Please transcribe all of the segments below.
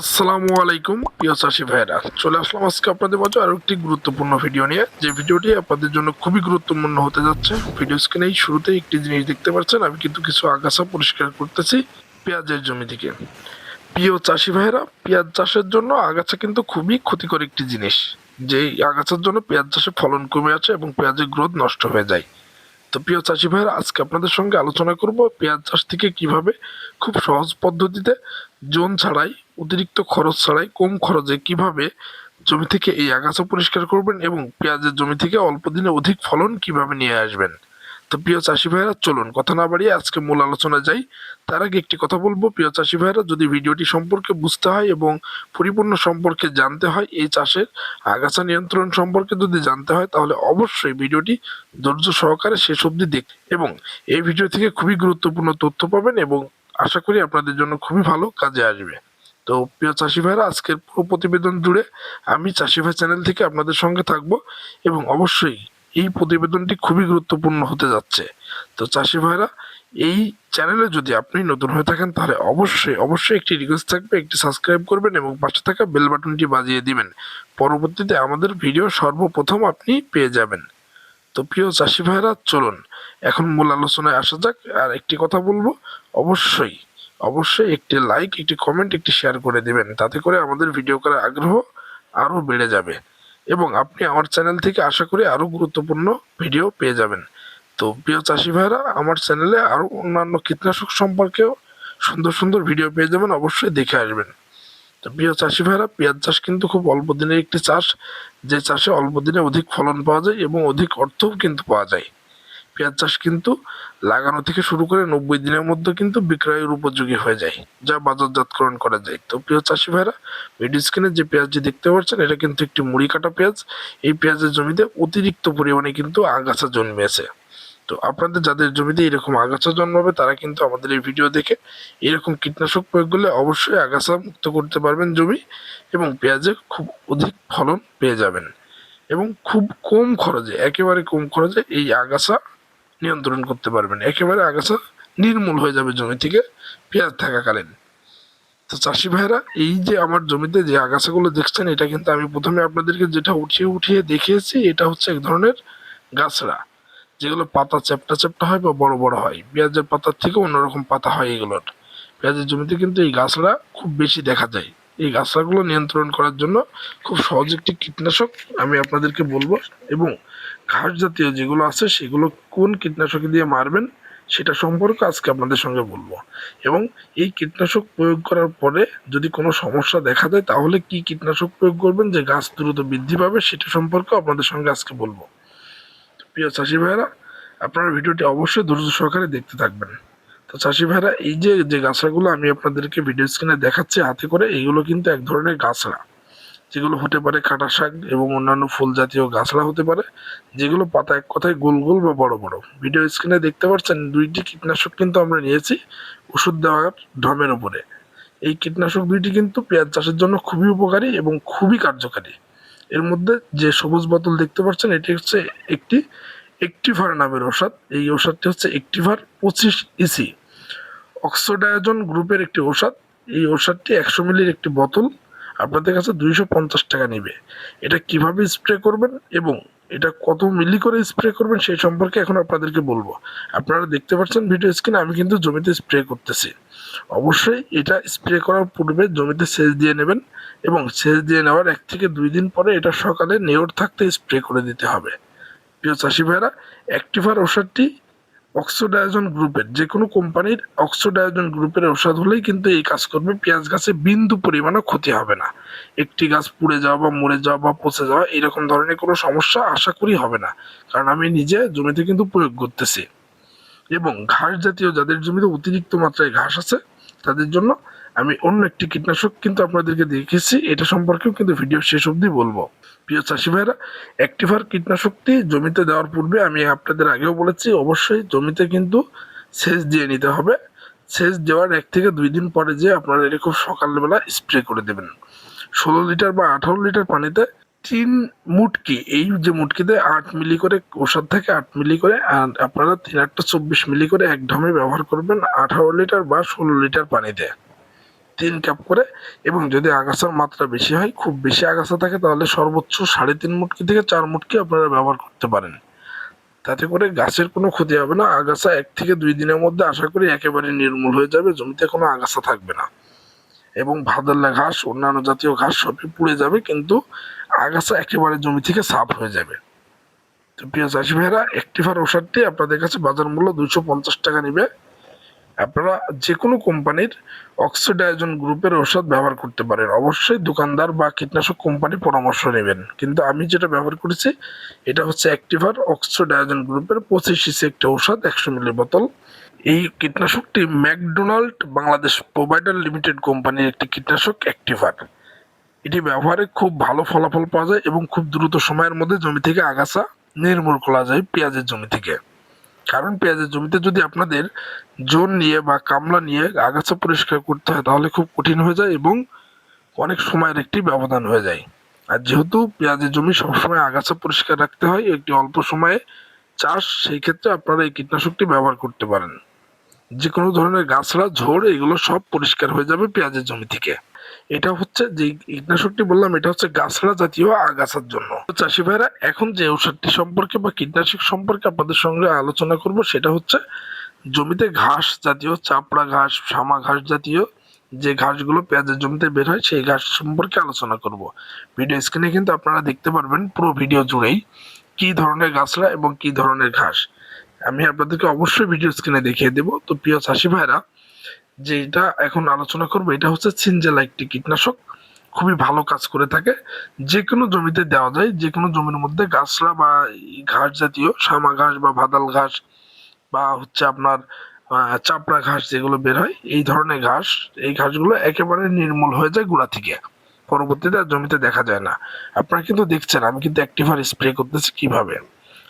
আসসালামু আলাইকুম, প্রিয় চাষি ভাইরা চলে আসলাম আজকে আপনাদের মাঝে আরও একটি গুরুত্বপূর্ণ ভিডিও নিয়ে। যে ভিডিওটি আপনাদের জন্য খুবই গুরুত্বপূর্ণ হতে যাচ্ছে। ভিডিও স্ক্রিনেই শুরুতেই একটি জিনিস দেখতে পাচ্ছেন, আমি কিন্তু কিছু আগাছা পরিষ্কার করতেছি পেঁয়াজের জমি থেকে। প্রিয় চাষি ভাইরা পেঁয়াজ চাষের জন্য আগাছা কিন্তু খুবই ক্ষতিকর একটি জিনিস। যেই আগাছার জন্য পেঁয়াজ চাষে ফলন কমে আছে এবং পেঁয়াজের গ্রোথ নষ্ট হয়ে যায়। তো প্রিয় চাষি ভাইরা আজকে আপনাদের সঙ্গে আলোচনা করব পেঁয়াজ চাষ থেকে কীভাবে খুব সহজ পদ্ধতিতে জোন ছাড়াই অতিরিক্ত খরচ ছাড়াই কম খরচে কীভাবে জমি থেকে এই আগাছা পরিষ্কার করবেন এবং পেঁয়াজের জমি থেকে অল্প দিনে অধিক ফলন কীভাবে নিয়ে আসবেন? তো প্রিয় চাষি ভাইরা চলুন কথা না বাড়িয়ে আজকে মূল আলোচনা যাই। তার আগে একটি কথা বলব, প্রিয় চাষি ভাইরা যদি ভিডিওটি সম্পর্কে বুঝতে হয় এবং পরিপূর্ণ সম্পর্কে জানতে হয় এই চাষের আগাছা নিয়ন্ত্রণ সম্পর্কে যদি জানতে হয়, তাহলে অবশ্যই ভিডিওটি ধৈর্য সহকারে শেষ অবধি দেখ এবং এই ভিডিও থেকে খুবই গুরুত্বপূর্ণ তথ্য পাবেন এবং আশা করি আপনাদের জন্য খুবই ভালো কাজে আসবে। তো প্রিয় চাষি ভাইরা, আজকের পুরো প্রতিবেদন জুড়ে আমি চাষি ভাই চ্যানেল থেকে আপনাদের সঙ্গে থাকব এবং অবশ্যই এই প্রতিবেদনটি খুবই গুরুত্বপূর্ণ হতে যাচ্ছে। তো চাষি ভাইরা, এই চ্যানেলে যদি আপনি নতুন হয়ে থাকেন, তাহলে অবশ্যই অবশ্যই একটি রিকোয়েস্ট থাকবে, একটি সাবস্ক্রাইব করবেন এবং পাশে থাকা বেল বাটনটি বাজিয়ে দিবেন। পরবর্তীতে আমাদের ভিডিও সর্বপ্রথম আপনি পেয়ে যাবেন। তো প্রিয় চাষি ভাইরা, চলুন, এখন মূল আলোচনায় আসা যাক। আর একটি কথা বলব, অবশ্যই অবশ্যই একটি লাইক একটি কমেন্ট একটি শেয়ার করে দিবেন। তাতে করে আমাদের ভিডিও করার আগ্রহ আরও বেড়ে যাবে এবং আপনি আমার চ্যানেল থেকে আশা করি আরও গুরুত্বপূর্ণ ভিডিও পেয়ে যাবেন। তো প্রিয় চাষি ভাইরা, আমার চ্যানেলে আরও অন্যান্য কীটনাশক সম্পর্কেও সুন্দর সুন্দর ভিডিও পেয়ে যাবেন, অবশ্যই দেখে আসবেন। তো প্রিয় চাষি ভাইরা, পেঁয়াজ চাষ কিন্তু খুব অল্প দিনের একটি চাষ। যে চাষে অল্প দিনে অধিক ফলন পাওয়া যায় এবং অধিক অর্থও কিন্তু পাওয়া যায়। পেঁয়াজ চাষ কিন্তু লাগানো থেকে শুরু করে নব্বই দিনের মধ্যে কিন্তু বিক্রয়ের উপযোগী হয়ে যায়, যা বাজারজাতকরণ করা যায়। তো প্রিয় চাষি ভাইরা ভিডিও স্ক্রিনে যে পেঁয়াজটি দেখতে পাচ্ছেন, এটা কিন্তু একটি মুড়ি কাটা পেঁয়াজ। এই পেঁয়াজের জমিতে অতিরিক্ত পরিমাণে কিন্তু আগাছা জন্মেছে। তো আপনাদের যাদের জমিতে এরকম আগাছা জন্মাবে, তারা কিন্তু আমাদের এই ভিডিও দেখে এরকম কীটনাশক প্রয়োগ করলে অবশ্যই আগাছা মুক্ত করতে পারবেন জমি এবং পেঁয়াজে খুব অধিক ফলন পেয়ে যাবেন। এবং খুব কম খরচে, একেবারে কম খরচে এই আগাছা নিয়ন্ত্রণ করতে পারবেন। একেবারে আগাছা নির্মূল হয়ে যাবে জমি থেকে পেঁয়াজ থাকাকালীন। তো চাষি ভাইরা, এই যে আমার জমিতে যে আগাছাগুলো দেখছেন, এটা কিন্তু আমি প্রথমে আপনাদেরকে যেটা উঠিয়ে উঠিয়ে দেখিয়েছি, এটা হচ্ছে এক ধরনের গাছড়া। যেগুলো পাতা চ্যাপটা চ্যাপটা হয় বা বড় বড় হয়। পেঁয়াজের পাতার থেকে অন্যরকম পাতা হয় এগুলোর। পেঁয়াজের জমিতে কিন্তু এই গাছড়া খুব বেশি দেখা যায়। এই গাছড়াগুলো নিয়ন্ত্রণ করার জন্য খুব সহজ একটি কীটনাশক আমি আপনাদেরকে বলব এবং ঘাস জাতীয় যেগুলো আছে, সেগুলো কোন কীটনাশক দিয়ে মারবেন সেটা সম্পর্কে আজকে আপনাদের সঙ্গে বলব। এবং এই কীটনাশক প্রয়োগ করার পরে যদি কোনো সমস্যা দেখা দেয়, তাহলে কি কীটনাশক প্রয়োগ করবেন? যে গাছ দ্রুত বৃদ্ধি পাবে, সেটা সম্পর্কে আপনাদের সঙ্গে আজকে বলব। প্রিয় চাষি ভাইয়েরা, আপনারা ভিডিওটি অবশ্যই ধৈর্য সহকারে দেখতে থাকবেন। তো চাষি ভাইরা এই যে যে গাছড়াগুলো আমি আপনাদেরকে ভিডিও স্ক্রিনে দেখাচ্ছি, হাতে করে এইগুলো কিন্তু এক ধরনের গাছড়া। যেগুলো হতে পারে কাটা শাক এবং অন্যান্য ফুল জাতীয় গাছড়া হতে পারে, যেগুলো পাতা এক কথায় গোল গোল বা বড় বড়। ভিডিও স্ক্রিনে দেখতে পাচ্ছেন দুইটি কীটনাশক কিন্তু আমরা নিয়েছি ওষুধ দেওয়ার ঢমের উপরে। এই কীটনাশক দুইটি কিন্তু পেঁয়াজ চাষের জন্য খুবই উপকারী এবং খুবই কার্যকারী। এর মধ্যে যে সবুজ বোতল দেখতে পাচ্ছেন, এটি হচ্ছে একটি একটিভার নামের ওষুধ এই ওষুধটি হচ্ছে একটিভার পঁচিশ ইসি। অক্সোডায়োজন গ্রুপের একটি ওষুধ এই ওষুধটি একশো মিলির একটি বোতল আপনাদের কাছে দুইশো পঞ্চাশ টাকা নেবে। এটা কীভাবে স্প্রে করবেন এবং এটা কত মিলি করে স্প্রে করবেন সেই সম্পর্কে এখন আপনাদেরকে বলব। আপনারা দেখতে পাচ্ছেন ভিডিও স্ক্রিনে আমি কিন্তু জমিতে স্প্রে করতেছি। অবশ্যই এটা স্প্রে করার পূর্বে জমিতে সেচ দিয়ে নেবেন এবং সেচ দিয়ে নেওয়ার এক থেকে দুই দিন পরে এটা সকালে নেওর থাকতে স্প্রে করে দিতে হবে। প্রিয় চাষি ভাইরা অ্যাক্টিভার ওষুধটি অক্সোডায়োজন গ্রুপের যে কোনো কোম্পানির অক্সোডায়োজন গ্রুপের ওষুধ হলেই কিন্তু এই কাজ করবে। পেঁয়াজ গাছে বিন্দু পরিমাণও ক্ষতি হবে না। একটি গাছ পুড়ে যাওয়া বা মরে যাওয়া বা পচে যাওয়া এরকম ধরনের কোনো সমস্যা আশা করি হবে না। কারণ আমি নিজে জমিতে কিন্তু প্রয়োগ করতেছি। এবং ঘাস জাতীয় যাদের জমিতে অতিরিক্ত মাত্রায় ঘাস আছে, তাদের জন্য আমি অন্য একটি কীটনাশক কিন্তু আপনাদেরকে দেখেছি এটা সম্পর্কেও কিন্তু ভিডিও শেষ অবধি বলব। প্রিয় চাষি ভাইরা অ্যাক্টিভার কীটনাশকটি জমিতে দেওয়ার পূর্বে আমি আপনাদের আগেও বলেছি, অবশ্যই জমিতে কিন্তু সেচ দিয়ে নিতে হবে। সেচ দেওয়ার এক থেকে দুই দিন পরে যে আপনারা এটা খুব সকালবেলা স্প্রে করে দেবেন। ষোলো লিটার বা আঠারো লিটার পানিতে তিন মুটকি, এই যে মুটকিতে আট মিলি করে ওষুধ থাকে, আট মিলি করে, আর আপনারা তিন আটটা চব্বিশ মিলি করে এক ঢমে ব্যবহার করবেন আঠারো লিটার বা ষোলো লিটার পানিতে। তিন কাপ করে এবং যদি আগাছার মাত্রা বেশি হয়, খুব বেশি আগাছা থাকে, তাহলে সর্বোচ্চ সাড়ে তিন মুটকি থেকে চার মুটকি আপনারা ব্যবহার করতে পারেন। তাতে করে গাছের কোনো ক্ষতি হবে না। আগাছা এক থেকে দুই দিনের মধ্যে আশা করি একেবারে নির্মূল হয়ে যাবে, জমিতে কোনো আগাছা থাকবে না। এবং ভাদল্লা ঘাস, অন্যান্য জাতীয় ঘাস সবই পুড়ে যাবে, কিন্তু আগাছা একেবারে জমি থেকে সাফ হয়ে যাবে। তো প্রিয় চাষি ভাইরা অ্যাক্টিভার ওষুধটি আপনাদের কাছে বাজার মূল্য দুইশো পঞ্চাশ টাকা নিবে। আপনারা যে কোনো কোম্পানির অক্সিডাইজন গ্রুপের ওষুধ ব্যবহার করতে পারেন। অবশ্যই দোকানদার বা কীটনাশক কোম্পানির পরামর্শ নেবেন। কিন্তু আমি যেটা ব্যবহার করেছি, এটা হচ্ছে অ্যাক্টিভার অক্সিডাইজন গ্রুপের পঁচিশ সিসি একটা ঔষধ, একশো মিলি বোতল। এই কীটনাশকটি ম্যাকডোনাল্ড বাংলাদেশ প্রোভাইডার লিমিটেড কোম্পানির একটি কীটনাশক অ্যাক্টিভার এটি ব্যবহারে খুব ভালো ফলাফল পাওয়া যায় এবং খুব দ্রুত সময়ের মধ্যে জমি থেকে আগাছা নির্মূল করা যায়, পেঁয়াজের জমি থেকে। কারণ পেঁয়াজের জমিতে যদি আপনাদের জোন নিয়ে বা কামলা নিয়ে আগাছা পরিষ্কার করতে হয়, তাহলে খুব কঠিন হয়ে যায় এবং অনেক সময়ের একটি ব্যবধান হয়ে যায়। আর যেহেতু পেঁয়াজের জমি সবসময় আগাছা পরিষ্কার রাখতে হয়, একটি অল্প সময়ে চাষ, সেই ক্ষেত্রে আপনারা এই কীটনাশকটি ব্যবহার করতে পারেন। যে কোনো ধরনের গাছড়া ঝোড়, এগুলো সব পরিষ্কার হয়ে যাবে পেঁয়াজের জমি থেকে। এটা হচ্ছে যে কীটনাশকটি বললাম, এটা হচ্ছে গাছড়া জাতীয় আগাছার জন্য। চাষি ভাইরা, এখন যে ঔষধটি সম্পর্কে বা কীটনাশক সম্পর্কে আপনাদের সঙ্গে আলোচনা করব, সেটা হচ্ছে জমিতে ঘাস জাতীয়, চাপড়া ঘাস শামা ঘাস জাতীয় যে ঘাসগুলো পেঁয়াজের জমিতে বের হয়, সেই ঘাস সম্পর্কে আলোচনা করব। ভিডিও স্ক্রিনে কিন্তু আপনারা দেখতে পারবেন পুরো ভিডিও জুড়েই কি ধরনের গাছরা এবং কী ধরনের ঘাস। আমি আপনাদেরকে অবশ্যই ভিডিও স্ক্রিনে দেখিয়ে দেবো। তো প্রিয় চাষি ভাইরা যেটা এখন আলোচনা করব, এটা হচ্ছে সিনজেলা একটি কীটনাশক। খুবই ভালো কাজ করে থাকে। যে কোনো জমিতে দেওয়া যায় যে কোনো জমির মধ্যে গাছলা বা ঘাস জাতীয় শামা ঘাস বা ভাদাল ঘাস বা হচ্ছে আপনার চাপড়া ঘাস যেগুলো বের হয়, এই ধরনের ঘাস, এই ঘাসগুলো একেবারে নির্মূল হয়ে যায় গোড়া থেকে। পরবর্তীতে আর জমিতে দেখা যায় না। আপনারা কিন্তু দেখছেন, আমি কিন্তু অ্যাক্টিভার স্প্রে করতেছি কীভাবে?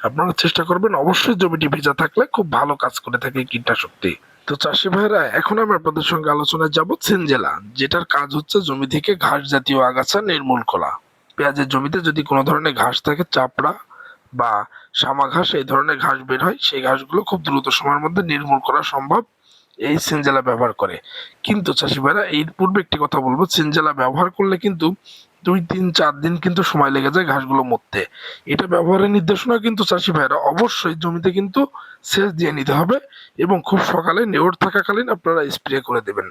আপনারা চেষ্টা করবেন, অবশ্যই জমিটি ভেজা থাকলে খুব ভালো কাজ করে থাকে কীটনাশকটি। তো চাষি ভাইরা, এখন আমি আপনাদের সঙ্গে আলোচনায় যাব সেনজেলা, যেটার কাজ হচ্ছে জমি থেকে ঘাস জাতীয় আগাছা নির্মূল করা। পেঁয়াজের জমিতে যদি কোনো ধরনের ঘাস থাকে, চাপড়া বা শামা ঘাস, এই ধরনের ঘাস বের হয়, সেই ঘাসগুলো খুব দ্রুত সময়ের মধ্যে নির্মূল করা সম্ভব, এই সিনজেলা ব্যবহার করে। কিন্তু চাষি ভাইরা পূর্বে একটি কথা বলব, সিনজেলা ব্যবহার করলে কিন্তু দুই তিন চার দিন কিন্তু সময় লেগে যায় ঘাসগুলো মরতে। এটা ব্যবহারের নির্দেশনা কিন্তু চাষি ভাইরা অবশ্যই জমিতে কিন্তু সেচ দিয়ে নিতে হবে এবং খুব সকালে নেওর থাকাকালীন আপনারা স্প্রে করে দেবেন।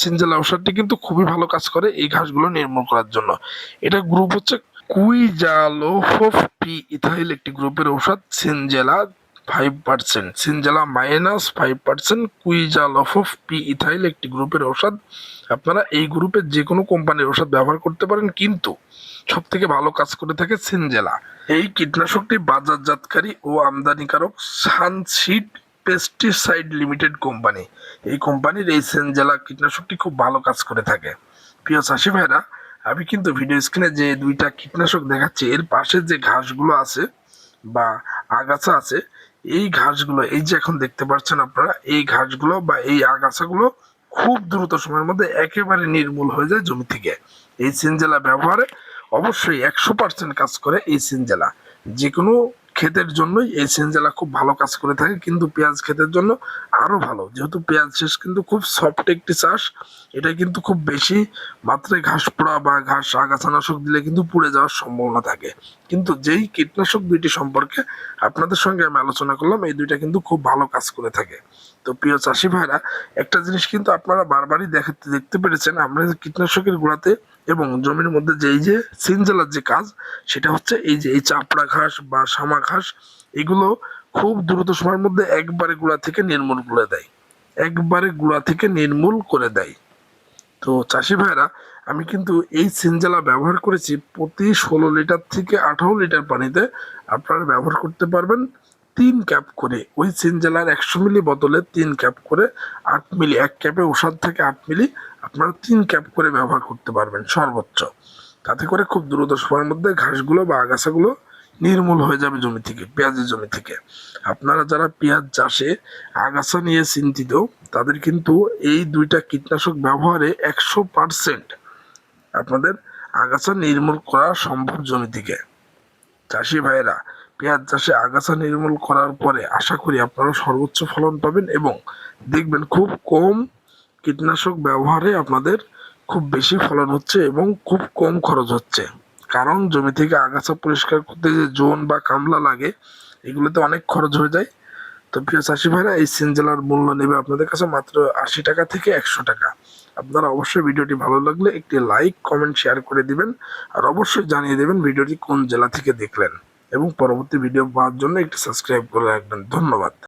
সিনজেলা ঔষধটি কিন্তু খুবই ভালো কাজ করে এই ঘাসগুলো নির্মূল করার জন্য। এটা গ্রুপ হচ্ছে কুইজালোফোফ পি ইথাইল একটি গ্রুপের ঔষধ, সিনজেলা five percent সিনজেলা minus five percent quizalofop P ethyl একটি গ্রুপের ঔষধ। আপনারা এই গ্রুপের যে কোনো কোম্পানির ওষুধ ব্যবহার করতে পারেন, কিন্তু সব থেকে ভালো কাজ করে থাকে সিনজেলা এই কীটনাশকটি বাজারজাতকারী ও আমদানিকারক সানসিড পেস্টিসাইড লিমিটেড কোম্পানি। এই কোম্পানির এই সেনজেলা কীটনাশকটি খুব ভালো কাজ করে থাকে। প্রিয় চাষি ভাইরা, আমি কিন্তু ভিডিও স্ক্রিনে যে দুইটা কীটনাশক দেখাচ্ছি, এর পাশে যে ঘাসগুলো আছে বা আগাছা আছে এই ঘাসগুলো, এই যে এখন দেখতে পাচ্ছেন আপনারা, এই ঘাসগুলো বা এই আগাছাগুলো খুব দ্রুত সময়ের মধ্যে একেবারে নির্মূল হয়ে যায় জমি থেকে। এই সিনজেলা ব্যবহারে অবশ্যই একশো পার্সেন্ট কাজ করে এই সিনজেলা। যে কোনো ক্ষেতের জন্যই এই সিনজেলা খুব ভালো কাজ করে থাকে, কিন্তু পেঁয়াজ ক্ষেতের জন্য আরও ভালো। যেহেতু পেঁয়াজ শেষ কিন্তু খুব সফট একটি চাষ এটা কিন্তু খুব বেশি মাত্রায় ঘাস পোড়া বা ঘাস আগাছানাশক দিলে কিন্তু পুড়ে যাওয়ার সম্ভাবনা থাকে। কিন্তু যেই কীটনাশক দুইটি সম্পর্কে আপনাদের সঙ্গে আমি আলোচনা করলাম, এই দুইটা কিন্তু খুব ভালো কাজ করে থাকে। তো প্রিয় চাষি ভাইরা, একটা জিনিস কিন্তু আপনারা বারবারই দেখতে দেখতে পেরেছেন, আমরা কীটনাশকের গোড়াতে এবং জমির মধ্যে যে এই যে সিনজেলার যে কাজ, সেটা হচ্ছে এই যে এই চাপড়া ঘাস বা শামা ঘাস, এগুলো খুব দ্রুত সময়ের মধ্যে একবারে গুঁড়া থেকে নির্মূল করে দেয়। একবারে গুঁড়া থেকে নির্মূল করে দেয়। তো চাষি ভাইরা আমি কিন্তু এই সিনজেলা ব্যবহার করেছি প্রতি ষোলো লিটার থেকে আঠারো লিটার পানিতে। আপনারা ব্যবহার করতে পারবেন তিন ক্যাপ করে। ওই সিনজেলার একশো মিলি বোতলে তিন ক্যাপ করে আট মিলি, এক ক্যাপে ওষুধ থেকে আট মিলি আপনারা তিন ক্যাপ করে ব্যবহার করতে পারবেন সর্বোচ্চ। তাতে করে খুব দ্রুত সময়ের মধ্যে ঘাসগুলো বা আগাছাগুলো নির্মূল হয়ে যাবে জমি থেকে, পেঁয়াজের জমি থেকে। আপনারা যারা পেঁয়াজ চাষে আগাছা নিয়ে চিন্তিত, তাদের কিন্তু এই দুইটা কীটনাশক ব্যবহারে একশো পার্সেন্ট আপনাদের আগাছা নির্মূল করা সম্ভব জমি থেকে। চাষি ভাইয়েরা, পেঁয়াজ চাষে আগাছা নির্মূল করার পরে আশা করি আপনারা সর্বোচ্চ ফলন পাবেন এবং দেখবেন খুব কম কীটনাশক ব্যবহারে আপনাদের খুব বেশি ফলন হচ্ছে এবং খুব কম খরচ হচ্ছে। কারণ জমি থেকে আগাছা পরিষ্কার করতে যে জোন বা কামলা লাগে, এগুলোতে অনেক খরচ হয়ে যায়। তো প্রিয় চাষি ভাইরা, এই সিনজেলার মূল্য নেবে আপনাদের কাছে মাত্র আশি টাকা থেকে একশো টাকা। আপনারা অবশ্যই ভিডিওটি ভালো লাগলে একটি লাইক, কমেন্ট, শেয়ার করে দিবেন আর অবশ্যই জানিয়ে দেবেন ভিডিওটি কোন জেলা থেকে দেখলেন। এবং পরবর্তী ভিডিও পাওয়ার জন্য একটি সাবস্ক্রাইব করে রাখবেন। ধন্যবাদ।